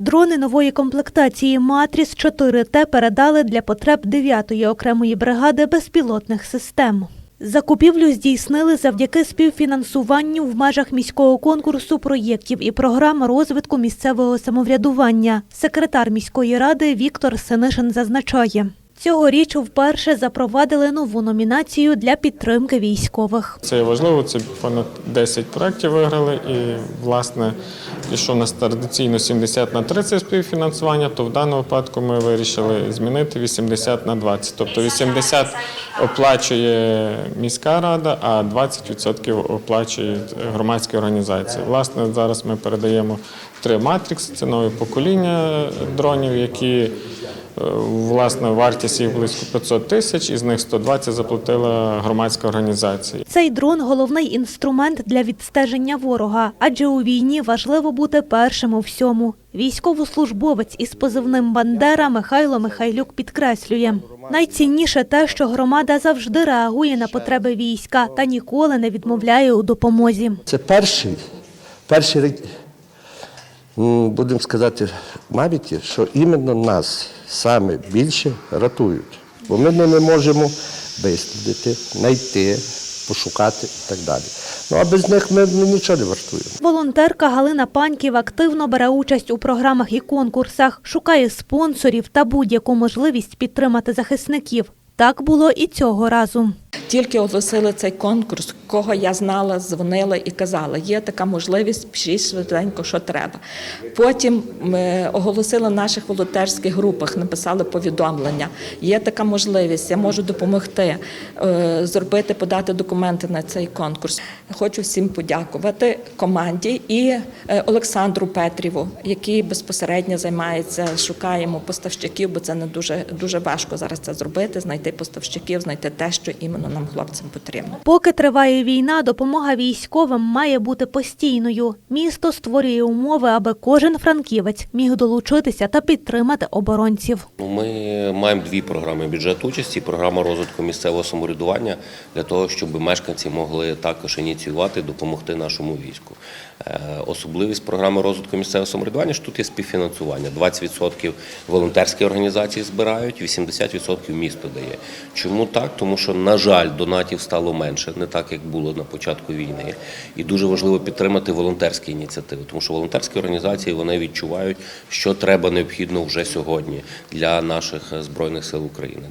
Дрони нової комплектації Матріс 4Т передали для потреб 9-ї окремої бригади безпілотних систем. Закупівлю здійснили завдяки співфінансуванню в межах міського конкурсу проєктів і програм розвитку місцевого самоврядування. Секретар міської ради Віктор Синишин зазначає. Цьогоріч вперше запровадили нову номінацію для підтримки військових. Це важливо, це понад 10 проєктів виграли. І, власне, якщо у нас традиційно 70 на 30 співфінансування, то в даному випадку ми вирішили змінити 80 на 20. Тобто 80 оплачує міська рада, а 20% оплачують громадські організації. Власне, зараз ми передаємо три матрикси, це нове покоління дронів, які Власне, вартість їх близько 500 тисяч, із них 120 заплатила громадська організація. Цей дрон головний інструмент для відстеження ворога, адже у війні важливо бути першим у всьому. Військовослужбовець із позивним Бандера Михайло Михайлюк підкреслює. Найцінніше те, що громада завжди реагує на потреби війська та ніколи не відмовляє у допомозі. Це перший, перший будемо сказати, мабуть, що іменно нас саме більше рятують. Бо ми не можемо вислідити, знайти, пошукати і так далі. Ну а без них ми, ми нічого не вартуємо. Волонтерка Галина Паньків активно бере участь у програмах і конкурсах, шукає спонсорів та будь-яку можливість підтримати захисників. Так було і цього разу. Тільки оголосили цей конкурс, кого я знала, дзвонила і казала, є така можливість, пишіть швиденько, що треба. Потім ми оголосили в наших волонтерських групах, написали повідомлення. Є така можливість, я можу допомогти е, зробити, подати документи на цей конкурс. Хочу всім подякувати команді і е, Олександру Петріву, який безпосередньо займається, шукаємо поставщиків, бо це не дуже дуже важко зараз це зробити, знайти поставщиків, знайти те, що іменно нам хлопцям потрібно. Поки триває війна, допомога військовим має бути постійною. Місто створює умови, аби кожен франківець міг долучитися та підтримати оборонців. Ну, Ми маємо дві програми бюджет участі, програма розвитку місцевого самоврядування для того, щоб мешканці могли також ініціювати, допомогти нашому війську. Е, Особливість програми розвитку місцевого самоврядування що тут є співфінансування. 20% волонтерські організації збирають, 80% місто дає. Чому так? Тому що, на жаль, донатів стало менше, не так як було на початку війни. І дуже важливо підтримати волонтерські ініціативи, тому що волонтерські організації вони відчувають, що треба необхідно вже сьогодні для наших збройних сил України.